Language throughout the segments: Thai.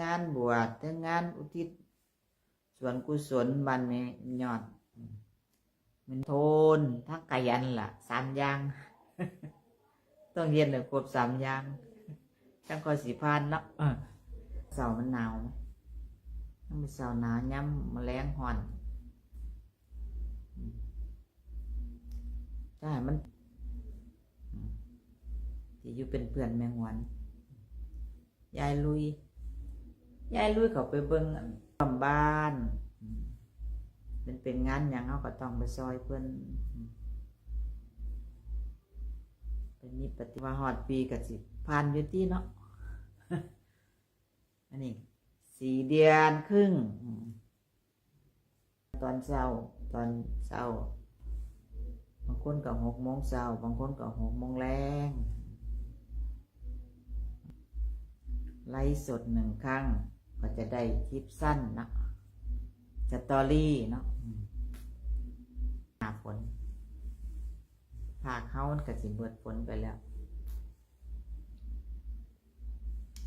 งานบวชทั้งงานอุทิศ ส่วนกุศลบันนี้ยอด มันโทนทั้งกายันล่ะสามอย่าง ต้องเรียนให้ครบสามอย่างจังคอยสีพานเนาะเออเสาร์มันหนาวไหมต้องมีเสาร์หนาวย้ำแมลงห่อนอืมใช่มันอืมที่อยู่เป็นเพื่อนแมงวันยายลุย ยายลุยเขาไปเบิ่งอั่นทำบ้านเป็นเป็นงานอย่างเขาก็ต้องไปซอยเพื่อนเป็นมีปฏิวัติฮอดปีกับสิผ่านอยู่ที่เนาะอันนี้สี่เดือนครึ่ง ตอนเช้าตอนเช้าบางคนก็หกโมงเช้าบางคนก็หกโมงแรงไลฟ์สดหนึ่งครั้ง ก็จะได้คลิปสั้นนะสตอรี่เนาะหาฝนภาเขามันก็สิเบิดฝนไปแล้ว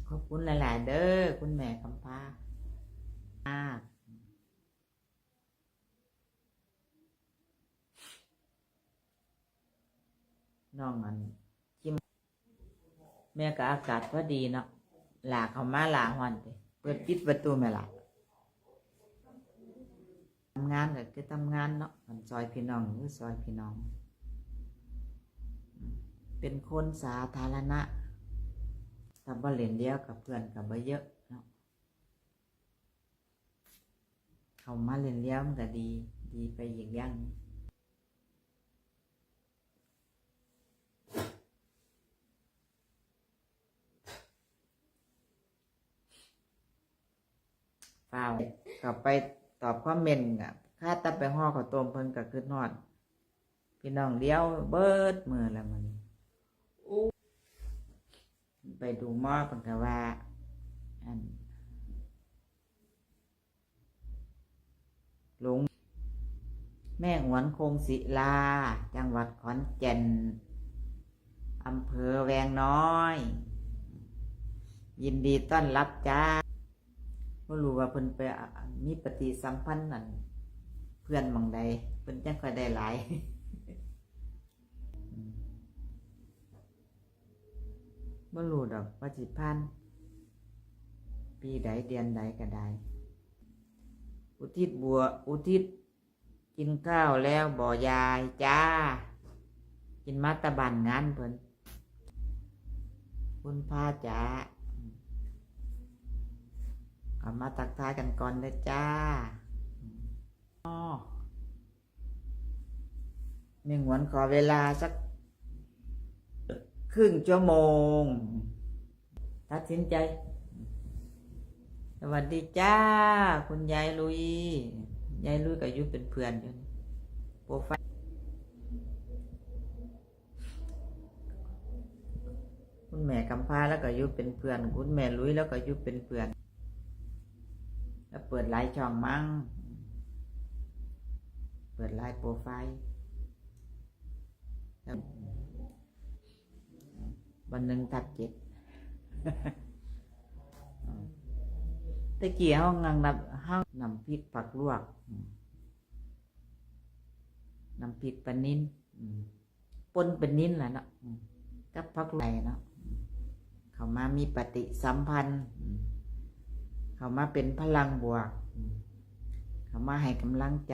ขอบคุณหลาย ๆ เด้อคุณแม่คำพาอาน้องอันจิมแม่ก็อากาศพอดีเนาะหลาเขามาหลาหอนไป เปิดปิดประตูแม่ละทำงานก็คือทำงานเนาะมันซอยพี่น้องคือซอยพี่น้อง เป็นคนสาธารณะถ้าบ่เล่นเดียวกับเพื่อนกับบ่เยอะเนาะเขามาเล่นเลี้ยวมันก็ดี ดีไปอีกอย่าง เปล่าก็ไปตอบคอมเมนต์อะค่าตับไปห่อข้าวต้มเพิ่นก็ขึ้นฮอด พี่น้องเลี้ยวเบิดมือแล้วมันไปดูหม้อเพิ่นก็ว่า อันหลวงแม่หวนคงศิลา จังหวัดขอนแก่นอำเภอแวงน้อย ยินดีต้อนรับจ้า บ่รู้ว่าเพิ่นไปมีปฏิสัมพันธ์นั่นเพื่อนหมองใดเพิ่นจังค่อยได้หลายบ่รู้ดอกว่าสิพันปีใดเดือนใดก็ได้ อุทิศบัว อุทิศ กินข้าวแล้วบ่ยายจ้า กินมาตะบันงานเพิ่นคุณพาจ้า เอามาตักทายกันก่อนเลยจ้าอ๋อม่งหวนขอเวลาสัก ครึ่งชั่วโมง ตัดสินใจ สวัสดีจ้า คุณยายลุย ยายลุยกับยุเป็นเพื่อนอยู่นี่โปรไฟล์คุณแม่กำพร้าแล้วก็ยุเป็นเพื่อน คุณแม่ลุยแล้วก็ยุเป็นเพื่อน แล้วเปิดไลน์ช่องมั้งเปิดไลน์โปรไฟล์วันหนึ่งทับเจ็ดตะเกี้ห้องนางนับห้องนำพริกผักลวกนำพริกปนิ้นปนปนิ้นแหละเนาะกับผักไหลเนาะเขามามีปฏิสัมพันธ์ เขามาเป็นพลังบวกอืมเขามาให้กำลังใจ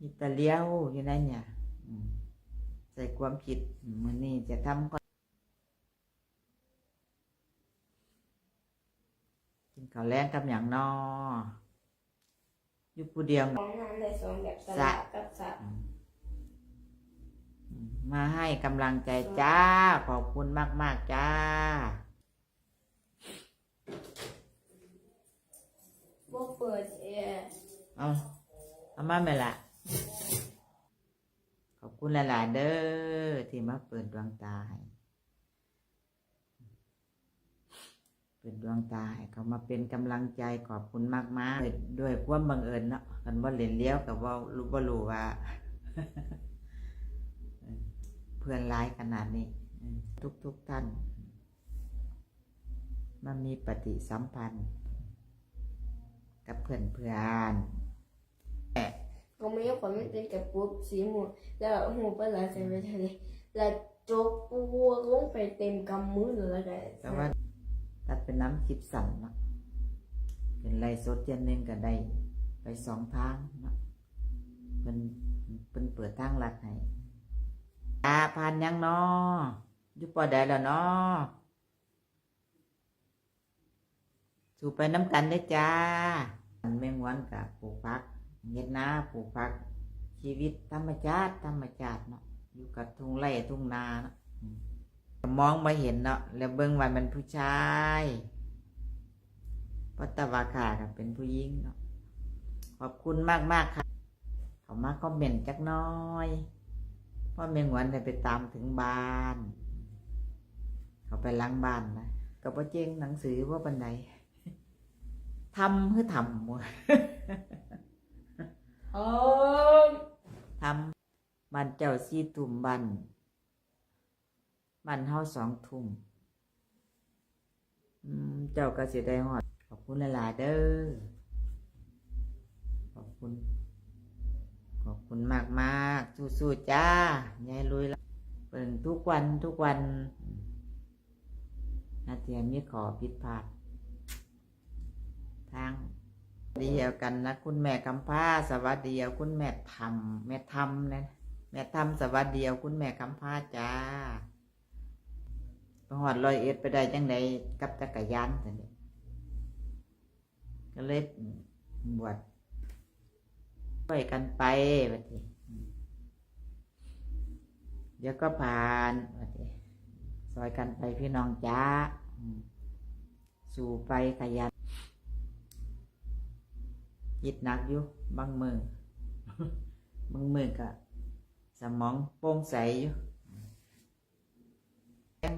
มีแตะเลี้ยวอยู่ในเนี่ยอืมใส่ความคิดมือนี้จะทำก่อนกินข้าวแรงกับอย่างนออยู่ผู้เดียวของงานได้สองแบบสลัดกับสับอืมอืมมาให้กำลังใจจ้า ขอบคุณมากมากๆจ้า เอาเอามาไหมล่ะขอบคุณหลายๆเด้อที่มาเปิดดวงตาให้เปิดดวงตาให้เขามาเป็นกำลังใจขอบคุณมากมากๆด้วยความบังเอิญเนาะกันว่าเล่นเลี้ยวกับว่ารู้ว่ารู้ว่า เพื่อนร้ายขนาดนี้ทุกทุกๆท่าน มันมีปฏิสัมพันธ์ กับเพื่อนเพื่อน ไม่ยกความไม่เป็นกับปุ๊บสีหมูแล้วหูปลาใส่ไปทะเลแล้วจกปัวลงไปเต็มกำมือเลยแล้วก็แต่ว่าตัดเป็นน้ำคลิปสั่นเนาะเป็นไรสดเจนหนึงก็ได้ ไปสองทางเนาะเป็นเป็นเปิดทางลัดให้ตาพันยังนอยู่ปอได้แล้วนาะสู่ไปน้ำกันได้จ้าแมงวันกับปลูกพัก เฮ็ดนาปลูกพัก ชีวิตธรรมชาติธรรมชาติเนาะอยู่กับทุ่งไร่ทุ่งนาเนาะมองมาเห็นเนาะแล้วเบิ่งว่ามันผู้ชายพัตวาคาค่ะเป็นผู้หญิงเนาะขอบคุณมากมากค่ะ เขามาคอมเมนต์จักน้อยพราะเมงวันได้ไปตามถึงบ้าน เขาไปล้างบ้านนะกับว่าเจงหนังสือว่าปันไหนทำคือทำวะโอ้ ทำบ้านเจ้าสี่ทุ่มบ้านบ้านเฮาสองทุ่มเจ้าก็สิได้ฮอด ขอบคุณหลายๆเด้อ ขอบคุณ ขอบคุณมากมากๆสู้ๆจ้ายายลุยละเปิ่งทุกวันทุกวันอาเทียมมีขอผิดพลาดทาง เดียวกันนะ คุณแม่คำพ้าสวัสดีคุณแม่ทำแม่ทำนะแม่ทำสวัสดีคุณแม่คำพ้าจ้าหอดลอยเอ็ดไปได้จังไดกับจักรยานแต่นี่ก็เลยบวชช่วยกันไปบัดนี้เดี๋ยวก็ผ่านบัดนี้ซอยกันไปพี่น้องจ้า สู่ไปขยัน คิดหนักอยู่บางมือบางมือก็สมองโปร่งใสอยู่แก้ม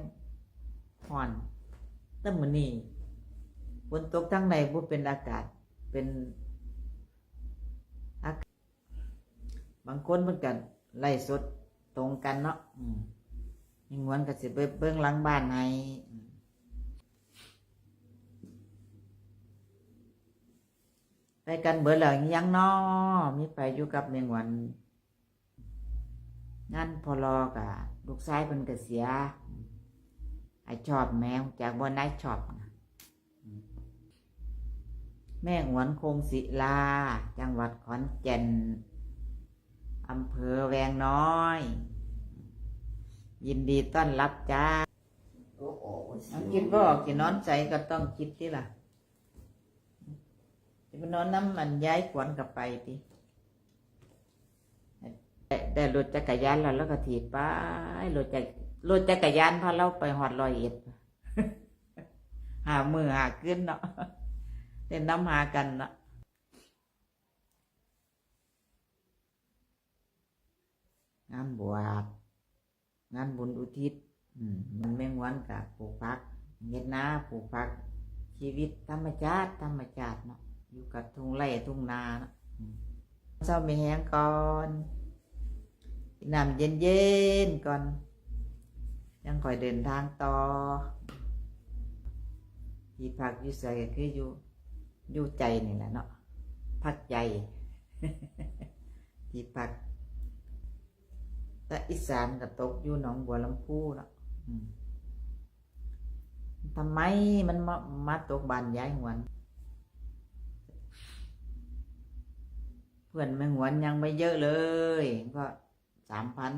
ห่อนแต่มือนี้ฝนตกทั้งในบ่เป็นอากาศเป็นอากาศบางคนมันกันไล่สดตรงกันเนาะอืมงวนก็สิไปเบื้องหลังบ้านให้อืม ไป กันเบิดแล้วยังนอมีไปอยู่กับเมียงวันงานพอรอกะลูกชายเพิ่นก็เสียไอชอบแมวจากบ่นายชอบนะแม่หวนคงศิลา จังหวัดขอนแก่นอำเภอแวงน้อย ยินดีต้อนรับจ้าโอ้โหเอาคิดว่าออกสินอนใจก็ต้องคิดที่ล่ะ จะไปนอนน้ำมันย้ายขวนกลับไปติได้ได้รถจักรยานแล้วแล้วก็ถีบไปรถจักรถจักรยานพาเราไปหอดลอยเอ็ดหามือหาขึ้นเนาะเล่นน้ำหากันเนาะงานบวชงานบุญอุทิศมันแมงวันกับปลูกพักเฮ็ดนาปลูกพักชีวิตธรรมชาติธรรมชาติเนาะ อยู่กับทุ่งไร่ทุ่งนาเนาะอืมเช้ามีแห้งก่อนกินน้ำเย็นๆก่อน ยังคอยเดินทางต่อที่พักอยู่ใส่ก็คืออยู่อยู่ใจนี่แหละเนาะพักใจที่พักแต่อีสานก็ตกอยู่หนองบัวลำพูเนาะอืมทำไมมันมามาตกบานย้ายหวน เพื่อนแมงวันยังไม่เยอะเลย ก็สามพัน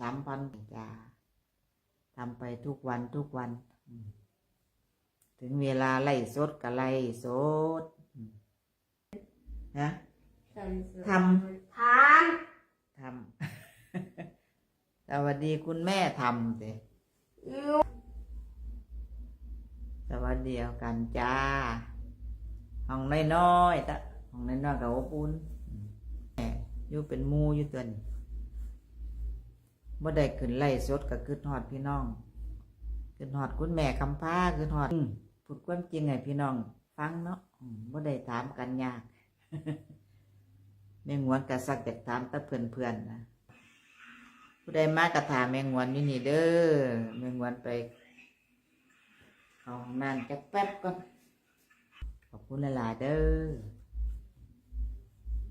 สามพันจ้าทำไปทุกวันทุกวันอืมถึงเวลาไล่สดก็ไล่สดอืมนะททำทำทำสวัสดีคุณแม่ทำสิสวัสดีเอากันจ้า ห้องน้อยๆตะห้องน้อยๆกับอบอุ่นอืมแหม่ อยู่เป็นมูอยู่ตัวนี้บ่ได้ขึ้นไล่สดก็คือฮอดพี่น้องคือฮอดคุณแม่คำพาคือฮอดพูดความจริงให้พี่น้อง ฟังเนาะอืมบ่ได้ถามกันยากแม่งวนก็สักแต่ถามต่เพื่อนๆนนะผู้ใดมากระถามแม่งวนอยู่นี่เด้อแม่งวนไปเขาห้องน้ำจักแป๊บก่อนขอบคุณหลายๆเด้อ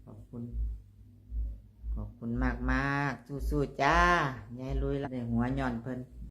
ขอบคุณ ขอบคุณมากๆสู้ๆจ้ายายลุยแล้วได้หัวหย่อนเพิ่น